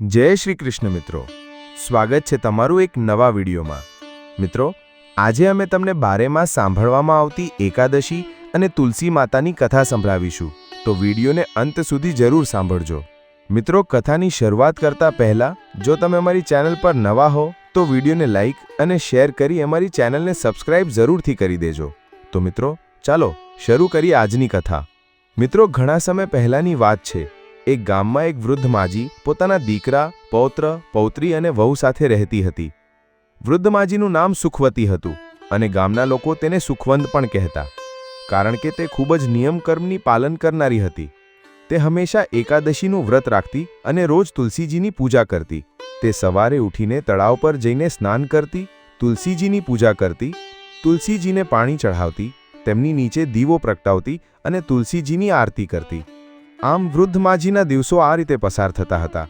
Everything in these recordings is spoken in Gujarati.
જય શ્રી કૃષ્ણ મિત્રો. સ્વાગત છે તમારું એક નવા વિડીયોમાં. મિત્રો, આજે અમે તમને બારેમાં સાંભળવામાં આવતી એકાદશી અને તુલસી માતાની કથા સંભળાવીશું. તો વિડીયોને અંત સુધી જરૂર સાંભળજો. મિત્રો, કથાની શરૂઆત કરતા પહેલા, જો તમે અમારી ચેનલ પર નવા હો, તો વિડીયોને લાઈક અને શેર કરી અમારી ચેનલને સબસ્ક્રાઇબ જરૂરથી કરી દેજો. તો મિત્રો, ચાલો શરૂ કરીએ આજની કથા. મિત્રો, ઘણા સમય પહેલાની વાત છે. એક ગામમાં એક વૃદ્ધ માજી પોતાના દીકરા, પૌત્ર, પૌત્રી અને વહુ સાથે રહેતી હતી. વૃદ્ધ માજીનું નામ સુખવતી હતું અને ગામના લોકો તેને સુખવંત પણ કહેતા, કારણ કે તે ખૂબ જ નિયમ કર્મની પાલન કરનારી હતી. તે હંમેશા એકાદશીનું વ્રત રાખતી અને રોજ તુલસીજીની પૂજા કરતી. તે સવારે ઉઠીને તળાવ પર જઈને સ્નાન કરતી, તુલસીજીની પૂજા કરતી, તુલસીજીને પાણી ચઢાવતી, તેમની નીચે દીવો પ્રગટાવતી અને તુલસીજીની આરતી કરતી. આમ વૃદ્ધ માજીના દિવસો આ રીતે પસાર થતા હતા.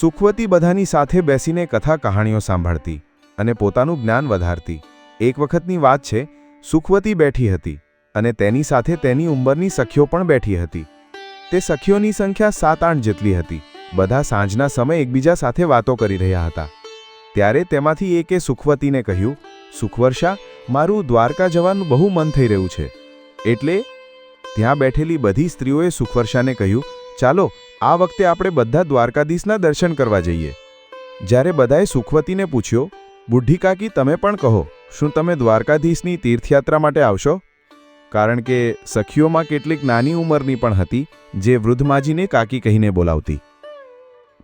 સુખવતી બધાની સાથે બેસીને કથા કહાણીઓ સાંભળતી અને પોતાનું જ્ઞાન વધારતી. એક વખતની વાત છે, સુખવતી બેઠી હતી અને તેની સાથે તેની ઉંમરની સખીઓ પણ બેઠી હતી. તે સખીઓની સંખ્યા સાત આઠ જેટલી હતી. બધા સાંજના સમય એકબીજા સાથે વાતો કરી રહ્યા હતા. ત્યારે તેમાંથી એકે સુખવતીને કહ્યું, સુખવર્ષા, મારું દ્વારકા જવાનું બહુ મન થઈ રહ્યું છે. એટલે ત્યાં બેઠેલી બધી સ્ત્રીઓએ સુખવર્ષાને કહ્યું, ચાલો, આ વખતે આપણે બધા દ્વારકાધીશના દર્શન કરવા જઈએ. જ્યારે બધાએ સુખવતીને પૂછ્યો, બુઢી કાકી, તમે પણ કહો, શું તમે દ્વારકાધીશની તીર્થયાત્રા માટે આવશો? કારણ કે સખીઓમાં કેટલીક નાની ઉંમરની પણ હતી, જે વૃદ્ધમાજીને કાકી કહીને બોલાવતી.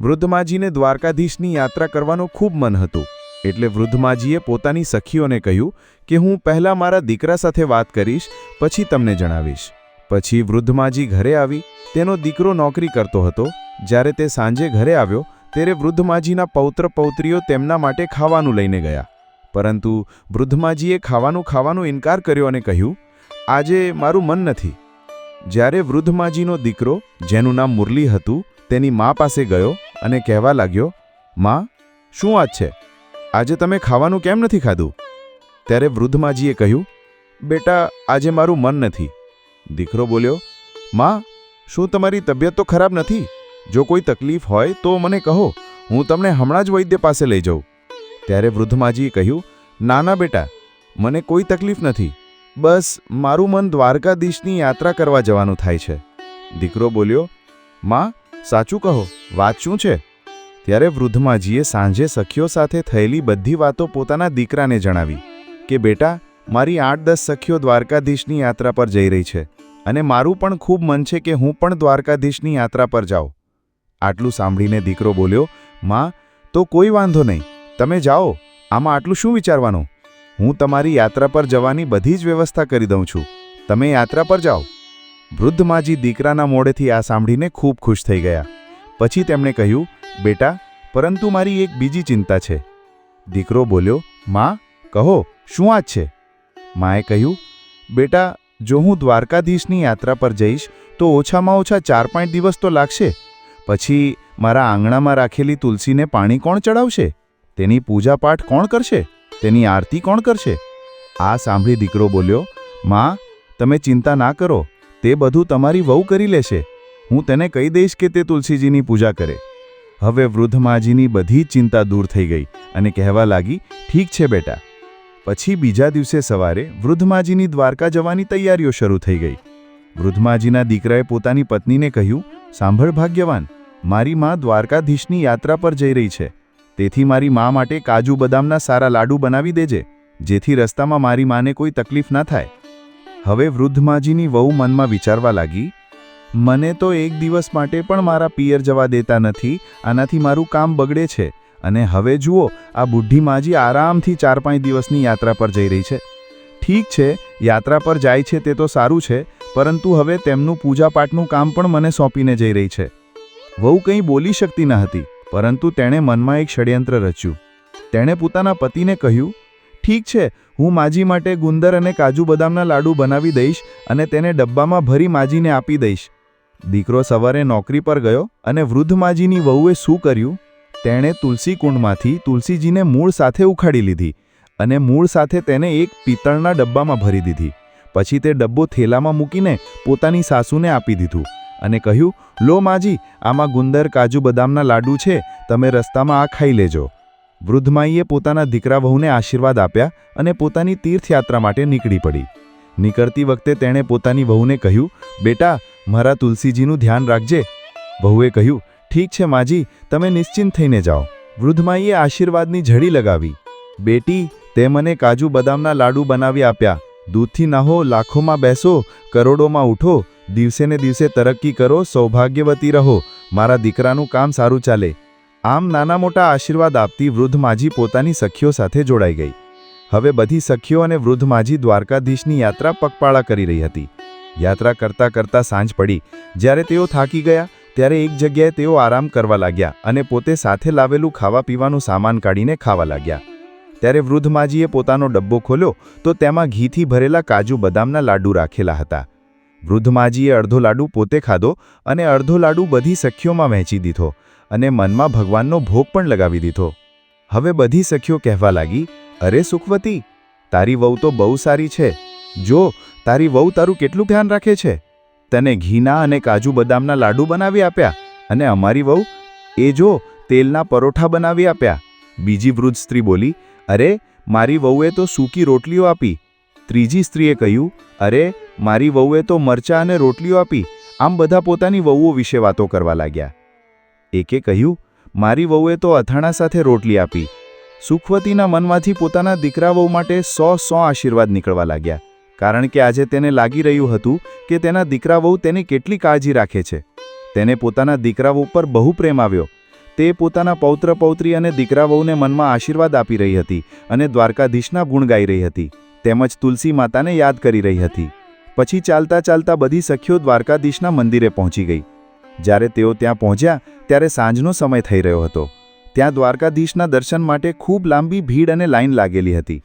વૃદ્ધમાજીને દ્વારકાધીશની યાત્રા કરવાનું ખૂબ મન હતું, એટલે વૃદ્ધમાજીએ પોતાની સખીઓને કહ્યું કે, હું પહેલાં મારા દીકરા સાથે વાત કરીશ, પછી તમને જણાવીશ. પછી વૃદ્ધમાજી ઘરે આવી, તેનો દીકરો નોકરી કરતો હતો. જ્યારે તે સાંજે ઘરે આવ્યો, ત્યારે વૃદ્ધમાજીના પૌત્ર પૌત્રીઓ તેમના માટે ખાવાનું લઈને ગયા. પરંતુ વૃદ્ધમાજીએ ખાવાનું ખાવાનો ઇનકાર કર્યો અને કહ્યું, આજે મારું મન નથી. જ્યારે વૃદ્ધમાજીનો દીકરો, જેનું નામ મુરલી હતું, તેની મા પાસે ગયો અને કહેવા લાગ્યો, માં, શું વાત છે? આજે તમે ખાવાનું કેમ નથી ખાધું? ત્યારે વૃદ્ધમાજીએ કહ્યું, બેટા, આજે મારું મન નથી. દીકરો બોલ્યો, માં, શું તમારી તબિયત તો ખરાબ નથી? જો કોઈ તકલીફ હોય તો મને કહો, હું તમને હમણાં જ વૈદ્ય પાસે લઈ જાઉં. ત્યારે વૃદ્ધમાજીએ કહ્યું ના ના બેટા, મને કોઈ તકલીફ નથી. બસ મારું મન દ્વારકાધીશની યાત્રા કરવા જવાનું થાય છે. દીકરો બોલ્યો, માં, સાચું કહો, વાત શું છે? ત્યારે વૃદ્ધમાજીએ સાંજે સખીઓ સાથે થયેલી બધી વાતો પોતાના દીકરાને જણાવી કે, બેટા મારી આઠ દસ સખીઓ દ્વારકાધીશની યાત્રા પર જઈ રહી છે અને મારું પણ ખૂબ મન છે કે હું પણ દ્વારકાધીશની યાત્રા પર જાઉં. આટલું સાંભળીને દીકરો બોલ્યો, માં, તો કોઈ વાંધો નહીં. તમે જાઓ. આમાં આટલું શું વિચારવાનું? હું તમારી યાત્રા પર જવાની બધી જ વ્યવસ્થા કરી દઉં છું. તમે યાત્રા પર જાઓ. વૃદ્ધ માજી દીકરાના મોડેથી આ સાંભળીને ખૂબ ખુશ થઈ ગયા. પછી તેમણે કહ્યું, બેટા, પરંતુ મારી એક બીજી ચિંતા છે. દીકરો બોલ્યો, માં, કહો, શું વાત છે? માએ કહ્યું, બેટા, જો હું દ્વારકાધીશની યાત્રા પર જઈશ, તો ઓછામાં ઓછા ચાર પાંચ દિવસ તો લાગશે. પછી મારા આંગણામાં રાખેલી તુલસીને પાણી કોણ ચડાવશે? તેની પૂજાપાઠ કોણ કરશે? તેની આરતી કોણ કરશે? આ સાંભળી દીકરો બોલ્યો, માં, તમે ચિંતા ના કરો. તે બધું તમારી વહુ કરી લેશે. હું તેને કહી દઈશ કે તે તુલસીજીની પૂજા કરે. હવે વૃદ્ધ માજીની બધી ચિંતા દૂર થઈ ગઈ અને કહેવા લાગી, ઠીક છે બેટા. પછી બીજા દિવસે સવારે વૃદ્ધમાજીની દ્વારકા જવાની તૈયારીઓ શરૂ થઈ ગઈ. વૃદ્ધમાજીના દીકરાએ પોતાની પત્નીને કહ્યું, સાંભળ ભાગ્યવાન, મારી મા દ્વારકાધીશની યાત્રા પર જઈ રહી છે. તેથી મારી મા માટે કાજુ બદામના સારા લાડુ બનાવી દેજે, જેથી રસ્તામાં મારી માને કોઈ તકલીફ ના થાય. હવે વૃદ્ધમાજીની વહુ મનમાં વિચારવા લાગી, મને તો એક દિવસ માટે પણ મારા પિયર જવા દેતા નથી, આનાથી મારું કામ બગડે છે. અને હવે જુઓ, આ બુઢી માજી આરામથી ચાર પાંચ દિવસની યાત્રા પર જઈ રહી છે. ઠીક છે, યાત્રા પર જાય છે તે તો સારું છે, પરંતુ હવે તેમનું પૂજાપાઠનું કામ પણ મને સોંપીને જઈ રહી છે. વહુ કંઈ બોલી શકતી ન હતી, પરંતુ તેણે મનમાં એક ષડયંત્ર રચ્યું. તેણે પોતાના પતિને કહ્યું, ઠીક છે, હું માજી માટે ગુંદર અને કાજુ બદામના લાડુ બનાવી દઈશ અને તેને ડબ્બામાં ભરી માજીને આપી દઈશ. દીકરો સવારે નોકરી પર ગયો અને વૃદ્ધ માજીની વહુએ શું કર્યું? તેણે તુલસી કુંડમાંથી તુલસીજીને મૂળ સાથે ઉખાડી લીધી અને મૂળ સાથે તેને એક પિત્તળના ડબ્બામાં ભરી દીધી. પછી તે ડબ્બો થેલામાં મૂકીને પોતાની સાસુને આપી દીધું અને કહ્યું, લો માજી, આમાં ગુંદર, કાજુ બદામના લાડુ છે, તમે રસ્તામાં આ ખાઈ લેજો. વૃદ્ધ માઈએ પોતાના દીકરા વહુને આશીર્વાદ આપ્યા અને પોતાની તીર્થયાત્રા માટે નીકળી પડી. નીકળતી વખતે તેણે પોતાની વહુને કહ્યું, બેટા, મારા તુલસીજીનું ધ્યાન રાખજે. વહુએ કહ્યું ઠીક છે માજી, તમે નિશ્ચિંત થઈને જાઓ. વૃદ્ધ માઈએ આશીર્વાદની ઝડી લગાવી. બેટી, તે મને કાજુ બદામના લાડુ બનાવી આપ્યા. દૂધથી નહો, લાખોમાં બેસો, કરોડોમાં ઉઠો. દિવસે ને દિવસે તરક્કી કરો, સૌભાગ્યવતી રહો. મારા દીકરાનું કામ સારું ચાલે. આમ નાના મોટા આશીર્વાદ આપતી વૃદ્ધ માજી પોતાની સખીઓ સાથે જોડાઈ ગઈ. હવે બધી સખીઓ અને વૃદ્ધ માજી દ્વારકાધીશની યાત્રા પગપાળા કરી રહી હતી. યાત્રા કરતા કરતા સાંજ પડી. જ્યારે તેઓ થાકી ગયા ત્યારે એક જગ્યાએ તેઓ આરામ કરવા લાગ્યા અને પોતે સાથે લાવેલું ખાવા પીવાનું સામાન કાઢીને ખાવા લાગ્યા. ત્યારે વૃદ્ધ માજીએ પોતાનો ડબ્બો ખોલ્યો તો તેમાં ઘીથી ભરેલા કાજુ બદામના લાડુ રાખેલા હતા. વૃદ્ધ માજીએ અડધો લાડુ પોતે ખાધો અને અડધો લાડુ બધી સખીઓમાં વહેંચી દીધો અને મનમાં ભગવાનનો ભોગ પણ લગાવી દીધો. હવે બધી સખીઓ કહેવા લાગી, અરે સુખવતી, તારી વહુ તો બહુ સારી છે. જો, તારી વહુ તારું કેટલું ધ્યાન રાખે છે? તને ઘીના અને કાજુ બદામના લાડુ બનાવી આપ્યા અને અમારી વહુ, એ જો, તેલના પરોઠા બનાવી આપ્યા. બીજી વૃદ્ધ સ્ત્રી બોલી, અરે, મારી વહુએ તો સૂકી રોટલીઓ આપી. ત્રીજી સ્ત્રીએ કહ્યું, અરે, મારી વહુએ તો મરચાં અને રોટલીઓ આપી. આમ બધા પોતાની વહુઓ વિશે વાતો કરવા લાગ્યા. એકે કહ્યું, મારી વહુએ તો અથાણા સાથે રોટલી આપી. સુખવતીના મનમાંથી પોતાના દીકરા વહુ માટે સો સો આશીર્વાદ નીકળવા લાગ્યા. કારણ કે આજે તેને લાગી રહ્યું હતું કે તેના દીકરા વહુ તેની કેટલી કાળજી રાખે છે. તેને પોતાના દીકરા વહુ પર બહુ પ્રેમ આવ્યો. તે પોતાના પૌત્ર, પૌત્રી અને દીકરા વહુને મનમાં આશીર્વાદ આપી રહી હતી અને દ્વારકાધીશના ગુણ ગાઈ રહી હતી. તેમજ તુલસી માતાને યાદ કરી રહી હતી. પછી ચાલતા ચાલતા બધી સખીઓ દ્વારકાધીશના મંદિરે પહોંચી ગઈ. જ્યારે તેઓ ત્યાં પહોંચ્યા, ત્યારે સાંજનો સમય થઈ રહ્યો હતો. ત્યાં દ્વારકાધીશના દર્શન માટે ખૂબ લાંબી ભીડ અને લાઈન લાગેલી હતી.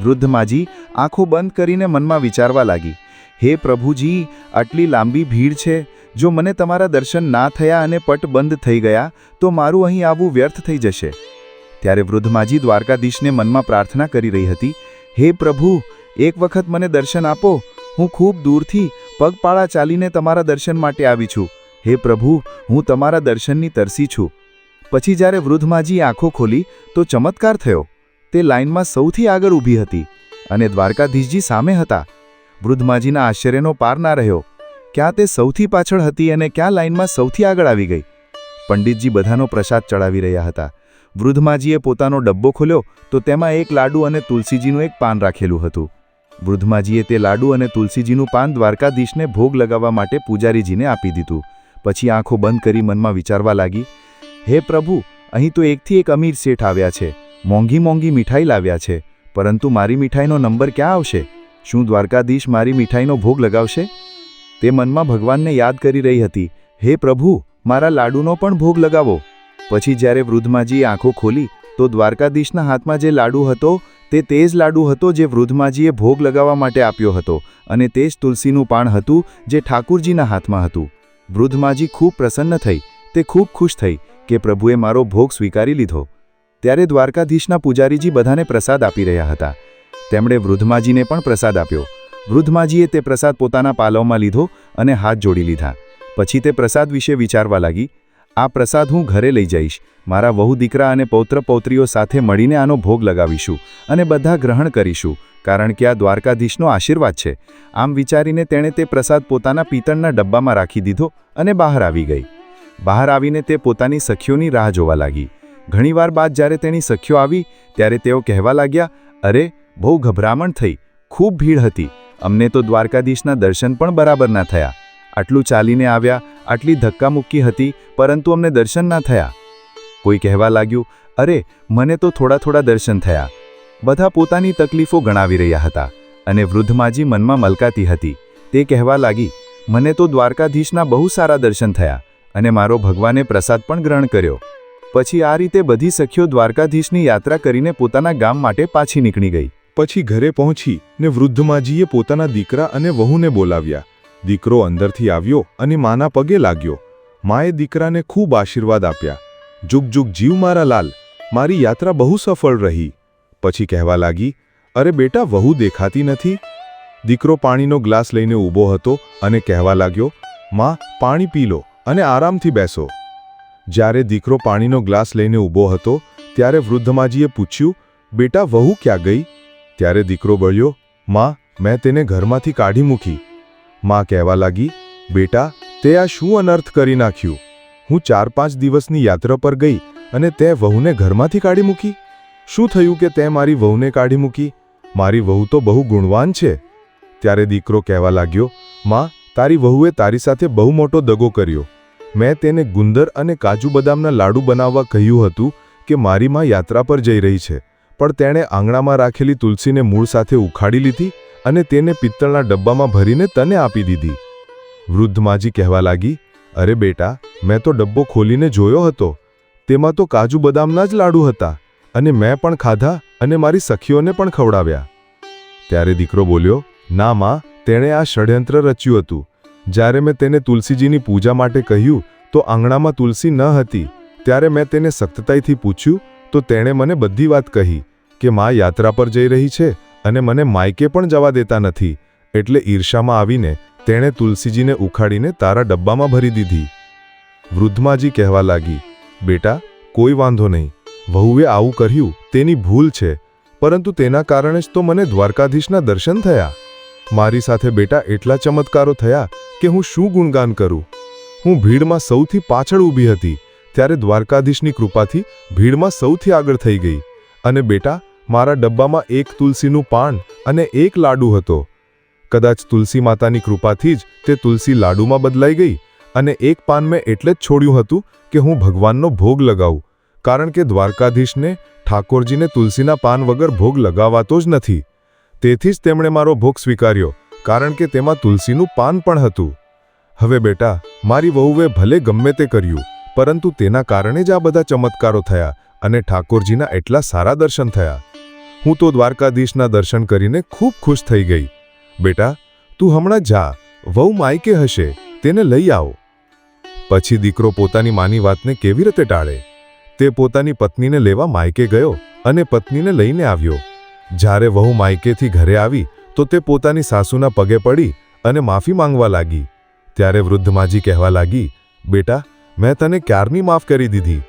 વૃદ્ધ માજી આંખો બંધ કરીને મનમાં વિચારવા લાગી, હે પ્રભુજી, આટલી લાંબી ભીડ છે, જો મને તમારા દર્શન ના થયા અને પટ બંધ થઈ ગયા, તો મારું અહીં આવવું વ્યર્થ થઈ જશે. ત્યારે વૃદ્ધ માજી દ્વારકાધીશને મનમાં પ્રાર્થના કરી રહી હતી, હે પ્રભુ, એક વખત મને દર્શન આપો, હું ખૂબ દૂરથી પગપાળા ચાલીને તમારા દર્શન માટે આવી છું. હે પ્રભુ, હું તમારા દર્શનની તરસી છું. પછી જ્યારે વૃદ્ધ માજી આંખો ખોલી, તો ચમત્કાર થયો. તે લાઇનમાં સૌથી આગળ ઊભી હતી અને દ્વારકાધીશજી સામે હતા. વૃદ્ધમાજીના આશ્ચર્યનો પાર ના રહ્યો. ક્યાં તે સૌથી પાછળ હતી અને ક્યાં લાઇનમાં સૌથી આગળ આવી ગઈ? પંડિતજી બધાનો પ્રસાદ ચડાવી રહ્યા હતા. વૃદ્ધમાજીએ પોતાનો ડબ્બો ખોલ્યો તો તેમાં એક લાડુ અને તુલસીજીનું એક પાન રાખેલું હતું. વૃદ્ધમાજીએ તે લાડુ અને તુલસીજીનું પાન દ્વારકાધીશને ભોગ લગાવવા માટે પૂજારીજીને આપી દીધું. પછી આંખો બંધ કરી મનમાં વિચારવા લાગી, હે પ્રભુ, અહીં તો એકથી એક અમીર શેઠ આવ્યા છે. મોંઘી મોંઘી મીઠાઈ લાવ્યા છે. પરંતુ મારી મીઠાઈનો નંબર ક્યાં આવશે? શું દ્વારકાધીશ મારી મીઠાઈનો ભોગ લગાવશે? તે મનમાં ભગવાનને યાદ કરી રહી હતી. હે પ્રભુ, મારા લાડુનો પણ ભોગ લગાવો. પછી જ્યારે વૃદ્ધમાજીએ આંખો ખોલી, તો દ્વારકાધીશના હાથમાં જે લાડુ હતો, તે તે જ લાડુ હતો જે વૃદ્ધમાજીએ ભોગ લગાવવા માટે આપ્યો હતો. અને તે જ તુલસીનું પાન હતું જે ઠાકુરજીના હાથમાં હતું. વૃદ્ધમાજી ખૂબ પ્રસન્ન થઈ. તે ખૂબ ખુશ થઈ કે પ્રભુએ મારો ભોગ સ્વીકારી લીધો. ત્યારે દ્વારકાધીશના પૂજારીજી બધાને પ્રસાદ આપી રહ્યા હતા. તેમણે વૃદ્ધમાજીને પણ પ્રસાદ આપ્યો. વૃદ્ધમાજીએ તે પ્રસાદ પોતાના પાલવમાં લીધો અને હાથ જોડી લીધા. પછી તે પ્રસાદ વિશે વિચારવા લાગી, આ પ્રસાદ હું ઘરે લઈ જઈશ. મારા વહુ દીકરા અને પૌત્ર પૌત્રીઓ સાથે મળીને આનો ભોગ લગાવીશું અને બધા ગ્રહણ કરીશું, કારણ કે આ દ્વારકાધીશનો આશીર્વાદ છે. આમ વિચારીને તેણે તે પ્રસાદ પોતાના પિત્તળના ડબ્બામાં રાખી દીધો અને બહાર આવી ગઈ. બહાર આવીને તે પોતાની સખીઓની રાહ જોવા લાગી. ઘણીવાર બાદ જ્યારે તેની સખીઓ આવી, ત્યારે તેઓ કહેવા લાગ્યા, અરે, બહુ ગભરામણ થઈ. ખૂબ ભીડ હતી. અમને તો દ્વારકાધીશના દર્શન પણ બરાબર ના થયા. આટલું ચાલીને આવ્યા, આટલી ધક્કામુક્કી હતી, પરંતુ અમને દર્શન ના થયા. કોઈ કહેવા લાગ્યું, અરે, મને તો થોડા થોડા દર્શન થયા. બધા પોતાની તકલીફો ગણાવી રહ્યા હતા અને વૃદ્ધમાજી મનમાં મલકાતી હતી. તે કહેવા લાગી, મને તો દ્વારકાધીશના બહુ સારા દર્શન થયા અને મારો ભગવાને પ્રસાદ પણ ગ્રહણ કર્યો. પછી આ રીતે બધી સખીઓ દ્વારકાધીશની યાત્રા કરીને પોતાના ગામ માટે પાછી નીકળી ગઈ. પછી ઘરે પહોંચી ને વૃદ્ધમાજીએ પોતાના દીકરા અને વહુને બોલાવ્યા. દીકરો અંદરથી આવ્યો અને માના પગે લાગ્યો. માએ દીકરાને ખૂબ આશીર્વાદ આપ્યા. જુગ જુગ જીવ મારા લાલ, મારી યાત્રા બહુ સફળ રહી. પછી કહેવા લાગી, અરે બેટા, વહુ દેખાતી નથી. દીકરો પાણીનો ગ્લાસ લઈને ઊભો હતો અને કહેવા લાગ્યો, માં, પાણી પી લો અને આરામથી બેસો. જ્યારે દીકરો પાણીનો ગ્લાસ લઈને ઊભો હતો, ત્યારે વૃદ્ધમાજીએ પૂછ્યું, બેટા, વહુ ક્યાં ગઈ? ત્યારે દીકરો બળ્યો માં, મેં તેને ઘરમાંથી કાઢી મૂકી. માં કહેવા લાગી, બેટા, તે આ શું અનર્થ કરી નાખ્યું? હું ચાર પાંચ દિવસની યાત્રા પર ગઈ અને તે વહુને ઘરમાંથી કાઢી મૂકી. શું થયું કે તે મારી વહુને કાઢી મૂકી? મારી વહુ તો બહુ ગુણવાન છે. ત્યારે દીકરો કહેવા લાગ્યો, માં, તારી વહુએ તારી સાથે બહુ મોટો દગો કર્યો. મેં તેને ગુંદર અને કાજુ બદામના લાડુ બનાવવા કહ્યું હતું કે મારી માં યાત્રા પર જઈ રહી છે, પણ તેણે આંગણામાં રાખેલી તુલસીને મૂળ સાથે ઉખાડી લીધી અને તેને પિત્તળના ડબ્બામાં ભરીને તને આપી દીધી. વૃદ્ધ માજી કહેવા લાગી, અરે બેટા, મેં તો ડબ્બો ખોલીને જોયો હતો. તેમાં તો કાજુ બદામના જ લાડુ હતા અને મેં પણ ખાધા અને મારી સખીઓને પણ ખવડાવ્યા. ત્યારે દીકરો બોલ્યો, ના માં, તેણે આ ષડયંત્ર રચ્યું હતું. જ્યારે મેં તેને તુલસીજીની પૂજા માટે કહ્યું, તો આંગણામાં તુલસી ન હતી. ત્યારે મેં તેને સખ્તતાઈથી પૂછ્યું, તો તેણે મને બધી વાત કહી, કે મા યાત્રા પર જઈ રહી છે અને મને માયકે પણ જવા દેતા નથી. એટલે ઈર્ષામાં આવીને તેણે તુલસીજીને ઉખાડીને તારા ડબ્બામાં ભરી દીધી. વૃદ્ધમાજી કહેવા લાગી, બેટા, કોઈ વાંધો નહીં. વહુએ આવું કર્યું, તેની ભૂલ છે. પરંતુ તેના કારણે જ તો મને દ્વારકાધીશના દર્શન થયા. મારી સાથે બેટા એટલા ચમત્કારો થયા કે હું શું ગુણગાન કરું? હું ભીડમાં સૌથી પાછળ ઊભી હતી, ત્યારે દ્વારકાધીશની કૃપાથી ભીડમાં સૌથી આગળ થઈ ગઈ. અને બેટા, મારા ડબ્બામાં એક તુલસીનું પાન અને એક લાડુ હતો. કદાચ તુલસી માતાની કૃપાથી જ તે તુલસી લાડુમાં બદલાઈ ગઈ અને એક પાન મેં એટલે જ છોડ્યું હતું કે હું ભગવાનનો ભોગ લગાવું, કારણ કે દ્વારકાધીશને ઠાકોરજીને તુલસીના પાન વગર ભોગ લગાવાતો જ નથી. તેથી જ તેમણે મારો ભોગ સ્વીકાર્યો કારણ કે તેમાં તુલસીનું પાન પણ હતું. હવે બેટા, મારી વહુએ ભલે ગમે તે કર્યું, પરંતુ તેના કારણે જ આ બધા ચમત્કારો થયા અને ઠાકોરજીના એટલા સારા દર્શન થયા. હું તો દ્વારકાધીશના દર્શન કરીને ખૂબ ખુશ થઈ ગઈ. બેટા, તું હમણાં જા, વહુ માયકે હશે, તેને લઈ આવો. પછી દીકરો પોતાની માની વાતને કેવી રીતે ટાળે? તે પોતાની પત્નીને લેવા માયકે ગયો અને પત્નીને લઈને આવ્યો. જ્યારે વહુ માયકેથી ઘરે આવી તો તે પોતાની સાસુના પગે પડી અને માફી માંગવા લાગી. ત્યારે વૃદ્ધ માજી કહેવા લાગી, બેટા, મેં તને ક્યારની માફ કરી દીધી?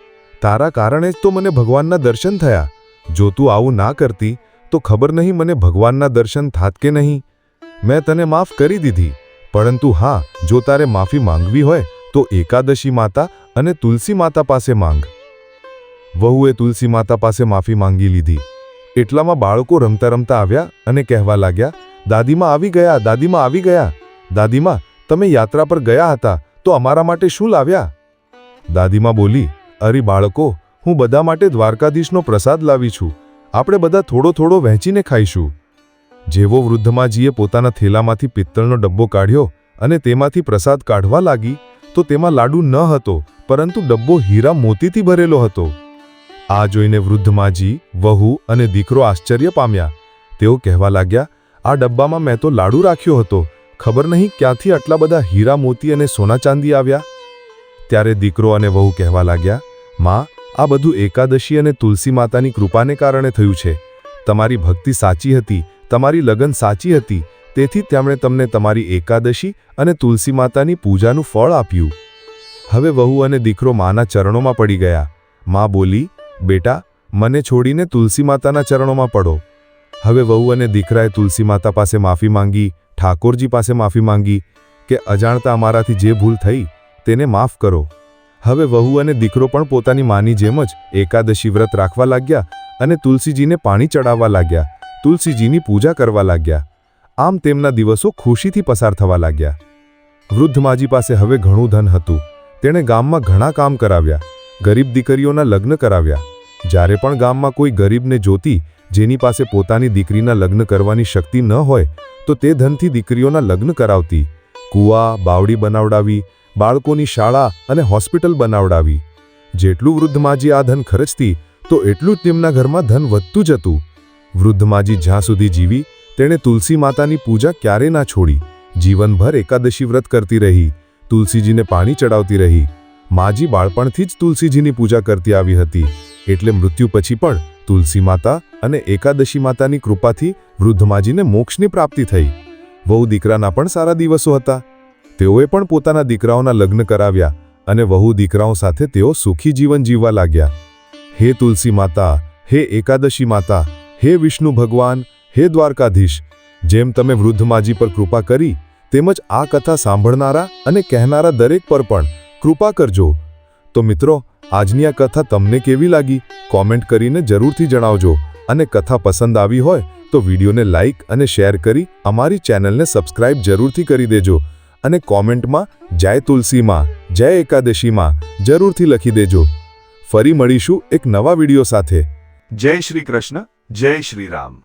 તારા કારણે જ તો મને ભગવાનના દર્શન થયા. જો તું આવું ના કરતી, તો ખબર નહીં મને ભગવાનના દર્શન થાત કે નહીં. મેં તને માફ કરી દીધી, પરંતુ હા, જો તારે માફી માંગવી હોય, તો એકાદશી માતા અને તુલસી માતા પાસે માંગ. વહુએ તુલસી માતા પાસે માફી માંગી લીધી. એટલામાં બાળકો રમતા રમતા આવ્યા અને કહેવા લાગ્યા, દાદીમાં આવી ગયા, દાદીમાં આવી ગયા. દાદીમાં, તમે યાત્રા પર ગયા હતા, તો અમારા માટે શું લાવ્યા? દાદીમાં બોલી, અરે બાળકો, હું બધા માટે દ્વારકાધીશનો પ્રસાદ લાવી છું. આપણે બધા થોડો થોડો વહેંચીને ખાઈશું. જેવો વૃદ્ધમાજીએ પોતાના થેલામાંથી પિત્તળનો ડબ્બો કાઢ્યો અને તેમાંથી પ્રસાદ કાઢવા લાગી, તો તેમાં લાડુ ન હતો, પરંતુ ડબ્બો હીરા મોતીથી ભરેલો હતો. આ જોઈને વૃદ્ધમાજી વહુ અને દીકરો આશ્ચર્ય પામ્યા. તેઓ કહેવા લાગ્યા, આ ડબ્બામાં મેં તો લાડુ રાખ્યો હતો. ખબર નહીં ક્યાંથી આટલા બધા હીરા, મોતી અને સોના ચાંદી આવ્યા? ત્યારે દીકરો અને વહુ કહેવા લાગ્યા, માં, આ બધું એકાદશી અને તુલસી માતાની કૃપાને કારણે થયું છે. તમારી ભક્તિ સાચી હતી, તમારી લગન સાચી હતી. તેથી તેમણે તમને તમારી એકાદશી અને તુલસી માતાની પૂજાનું ફળ આપ્યું. હવે વહુ અને દીકરો માના ચરણોમાં પડી ગયા. માં બોલી બેટા, મને છોડીને તુલસી માતાના ચરણોમાં પડો. હવે વહુ અને દીકરાએ તુલસી માતા પાસે માફી માંગી, ઠાકોરજી પાસે માફી માંગી કે અજાણતા અમારાથી જે ભૂલ થઈ તેને માફ કરો. હવે વહુ અને દીકરો પણ પોતાની માની જેમ જ એકાદશી વ્રત રાખવા લાગ્યા અને તુલસીજીને પાણી ચડાવવા લાગ્યા, તુલસીજીની પૂજા કરવા લાગ્યા. આમ તેમના દિવસો ખુશીથી પસાર થવા લાગ્યા. વૃદ્ધ માજી પાસે હવે ઘણું ધન હતું. તેણે ગામમાં ઘણા કામ કરાવ્યા. ગરીબ દીકરીઓના લગ્ન કરાવ્યા. જ્યારે પણ ગામમાં કોઈ ગરીબને જોતી, જેની પાસે પોતાની દીકરીના લગ્ન કરવાની શક્તિ ન હોય, તો તે ધનથી દીકરીઓના લગ્ન કરાવતી. કૂવા, બાવડી બનાવડાવી, બાળકોની શાળા અને હોસ્પિટલ બનાવડાવી. જેટલું વૃદ્ધ માજી આ ધન ખર્ચતી, તો એટલું જ તેમના ઘરમાં ધન વધતું જતું. વૃદ્ધ માજી જ્યાં સુધી જીવી, તેણે તુલસી માતાની પૂજા ક્યારે ના છોડી. જીવનભર એકાદશી વ્રત કરતી રહી, તુલસીજીને પાણી ચડાવતી રહી. માજી બાળપણથી જ તુલસીજીની પૂજા કરતી આવી હતી. એટલે મૃત્યુ પછી પણ તુલસી માતા અને એકાદશી માતાની કૃપાથી વૃદ્ધ માજીને મોક્ષની પ્રાપ્તિ થઈ. વહુ દીકરાના પણ સારા દિવસો હતા. તેઓએ પણ પોતાના દીકરાઓના લગ્ન કરાવ્યા અને વહુ દીકરાઓ સાથે તેઓ સુખી જીવન જીવવા લાગ્યા. હે તુલસી માતા, હે એકાદશી માતા, હે વિષ્ણુ ભગવાન, હે દ્વારકાધીશ, જેમ તમે વૃદ્ધ માજી પર કૃપા કરી તેમજ આ કથા સાંભળનારા અને કહેનારા દરેક પર પણ કૃપા કરજો. તો મિત્રો, આજની આ કથા તમને કેવી લાગી? કોમેન્ટ કરીને જરૂરથી જણાવજો. અને કથા પસંદ આવી હોય, તો વિડીયોને લાઇક અને શેર કરી અમારી ચેનલને સબસ્ક્રાઇબ જરૂરથી કરી દેજો. અને કોમેન્ટમાં, જય તુલસીમાં, જય એકાદશીમાં, જરૂરથી લખી દેજો. ફરી મળીશું એક નવા વીડિયો સાથે. જય શ્રી કૃષ્ણ, જય શ્રી રામ.